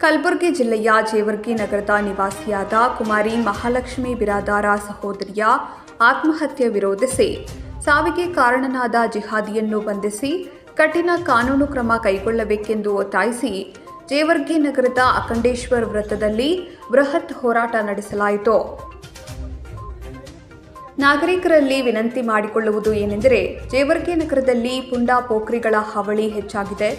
ಕಲಬುರಗಿ ಜಿಲ್ಲೆಯ ಜೇವರ್ಗಿ ನಗರದ ನಿವಾಸಿಯಾದ ಕುಮಾರಿ ಮಹಾಲಕ್ಷ್ಮಿ ಬಿರಾದಾರ ಸಹೋದರಿಯ ಆತ್ಮಹತ್ಯೆ ವಿರೋಧಿಸಿ ಸಾವಿಗೆ ಕಾರಣನಾದ ಜಿಹಾದಿಯನ್ನು ಬಂಧಿಸಿ ಕಠಿಣ ಕಾನೂನು ಕ್ರಮ ಕೈಗೊಳ್ಳಬೇಕೆಂದು ಒತ್ತಾಯಿಸಿ ಜೇವರ್ಗಿ ನಗರದ ಅಖಂಡೇಶ್ವರ್ ವೃತ್ತದಲ್ಲಿ ಬೃಹತ್ ಹೋರಾಟ ನಡೆಸಲಾಯಿತು. ನಾಗರಿಕರಲ್ಲಿ ವಿನಂತಿ ಮಾಡಿಕೊಳ್ಳುವುದು ಏನೆಂದರೆ ಜೇವರ್ಗಿ ನಗರದಲ್ಲಿ ಪುಂಡ ಪೋಖ್ರಿಗಳ ಹಾವಳಿ ಹೆಚ್ಚಾಗಿದೆ.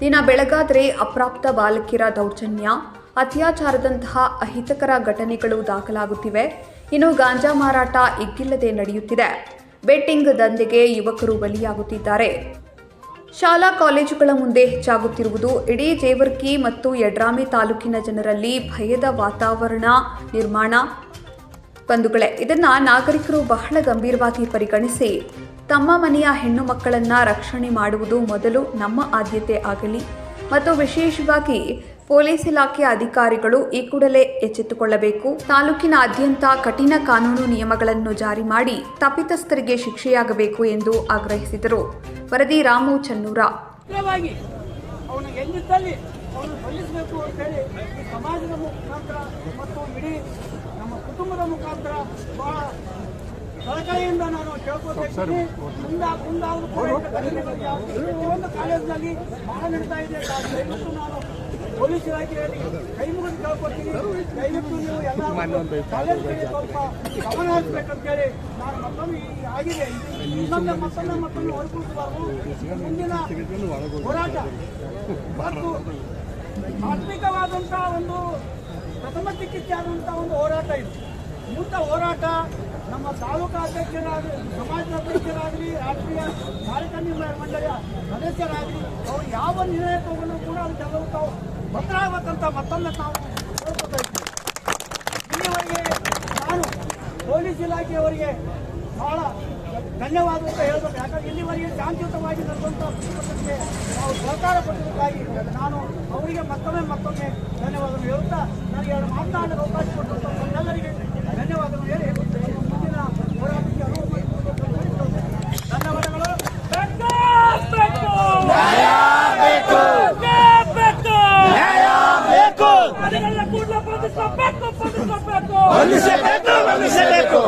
ದಿನ ಬೆಳಗಾದರೆ ಅಪ್ರಾಪ್ತ ಬಾಲಕಿಯರ ದೌರ್ಜನ್ಯ, ಅತ್ಯಾಚಾರದಂತಹ ಅಹಿತಕರ ಘಟನೆಗಳು ದಾಖಲಾಗುತ್ತಿವೆ. ಇನ್ನು ಗಾಂಜಾ ಮಾರಾಟ ಇಗ್ಗಿಲ್ಲದೆ ನಡೆಯುತ್ತಿದೆ. ಬೆಟ್ಟಿಂಗ್ ದಂಧೆಗೆ ಯುವಕರು ಬಲಿಯಾಗುತ್ತಿದ್ದಾರೆ. ಶಾಲಾ ಕಾಲೇಜುಗಳ ಮುಂದೆ ಹೆಚ್ಚಾಗುತ್ತಿರುವುದು ಇಡೀ ಜೇವರ್ಗಿ ಮತ್ತು ಯಡ್ರಾಮಿ ತಾಲೂಕಿನ ಜನರಲ್ಲಿ ಭಯದ ವಾತಾವರಣ ನಿರ್ಮಾಣ. ಬಂಧುಗಳೇ, ಇದನ್ನ ನಾಗರಿಕರು ಬಹಳ ಗಂಭೀರವಾಗಿ ಪರಿಗಣಿಸಿ, ತಮ್ಮ ಮನೆಯ ಹೆಣ್ಣು ಮಕ್ಕಳನ್ನ ರಕ್ಷಣೆ ಮಾಡುವುದು ಮೊದಲು ನಮ್ಮ ಆದ್ಯತೆ ಆಗಲಿ. ಮತ್ತು ವಿಶೇಷವಾಗಿ ಪೊಲೀಸ್ ಇಲಾಖೆಯ ಅಧಿಕಾರಿಗಳು ಈ ಕೂಡಲೇ ಎಚ್ಚೆತ್ತುಕೊಳ್ಳಬೇಕು. ತಾಲೂಕಿನಾದ್ಯಂತ ಕಠಿಣ ಕಾನೂನು ನಿಯಮಗಳನ್ನು ಜಾರಿ ಮಾಡಿ ತಪ್ಪಿತಸ್ಥರಿಗೆ ಶಿಕ್ಷೆಯಾಗಬೇಕು ಎಂದು ಆಗ್ರಹಿಸಿದರು. ವರದಿ ರಾಮು ಚನ್ನೂರ. ಸಮಾಜದ ಮುಖಾಂತರ ಮತ್ತು ಕುಟುಂಬದ ಮುಖಾಂತರ ಬಹಳ ನಾನು ಕೇಳ್ಕೊತೀನಿ ಮುಂದ ಮುಂದಾದರೂ ಒಂದು ಕಾಲೇಜಿನಲ್ಲಿ ಬಹಳ ನಡೀತಾ ಇದೆ ದಯವಿಟ್ಟು ನಾನು ಪೊಲೀಸ್ ಇಲಾಖೆಯಲ್ಲಿ ಕೈ ಮುಗಿದು ಕೇಳ್ಕೊತೀನಿ. ದಯವಿಟ್ಟು ನೀವು ಎಲ್ಲ ಕಾಲೇಜುಗಳಿಗೆ ಸ್ವಲ್ಪ ಗಮನ ಹರಿಸ್ಬೇಕಂತೇಳಿ ನಾನು ಮತ್ತೊಮ್ಮೆ ಆಗಿದೆ. ಇನ್ನೊಂದು ಮತ್ತೊಮ್ಮೆ ಮತ್ತೊಮ್ಮೆ ಹೊರಕೂಡಬಾರ್ದು ಮುಂದಿನ ಹೋರಾಟ. ಮತ್ತು ಆತ್ಮಿಕವಾದಂತಹ ಒಂದು ಪ್ರಥಮ ಚಿಕಿತ್ಸೆ ಆದಂತಹ ಒಂದು ಹೋರಾಟ ಇದು. ಮುಂದೆ ಹೋರಾಟ, ನಮ್ಮ ತಾಲೂಕಾ ಅಧ್ಯಕ್ಷರಾಗಲಿ ಸಮಾಜದ ಅಧ್ಯಕ್ಷರಾಗಲಿ, ರಾಷ್ಟ್ರೀಯ ಕಾರ್ಯನಿರ್ವಹಣಾ ಮಂಡಳಿಯ ಸದಸ್ಯರಾಗಲಿ, ಅವರು ಯಾವ ನಿರ್ಣಯ ತಗೊಂಡು ಕೂಡ ಅದಕ್ಕೆಲ್ಲವೂ ತಾವು ಭದ್ರಾಗಬೇಕಂತ ಮತ್ತೊಮ್ಮೆ ತಾವು ಇಲ್ಲಿವರೆಗೆ ನಾನು ಪೊಲೀಸ್ ಇಲಾಖೆಯವರಿಗೆ ಬಹಳ ಧನ್ಯವಾದ ಅಂತ ಹೇಳಬೇಕು. ಯಾಕಂದ್ರೆ ಇಲ್ಲಿವರೆಗೆ ಶಾಂತಿಯುತವಾಗಿ ನಡೆದಂಥ ಪುಸ್ತಕಕ್ಕೆ ನಾವು ಸಹಕಾರ ಕೊಟ್ಟಿದ್ದಕ್ಕಾಗಿ ನಾನು ಅವರಿಗೆ ಮತ್ತೊಮ್ಮೆ ಮತ್ತೊಮ್ಮೆ ಧನ್ಯವಾದಗಳು ಹೇಳುತ್ತಾ, ನನಗೆ ಎರಡು ಮಾತನಾಡಲು ಅವಕಾಶ ಕೊಟ್ಟಂಥ ಬೇಕು ಬೇಕು ಬೇಕು ಬೇಕು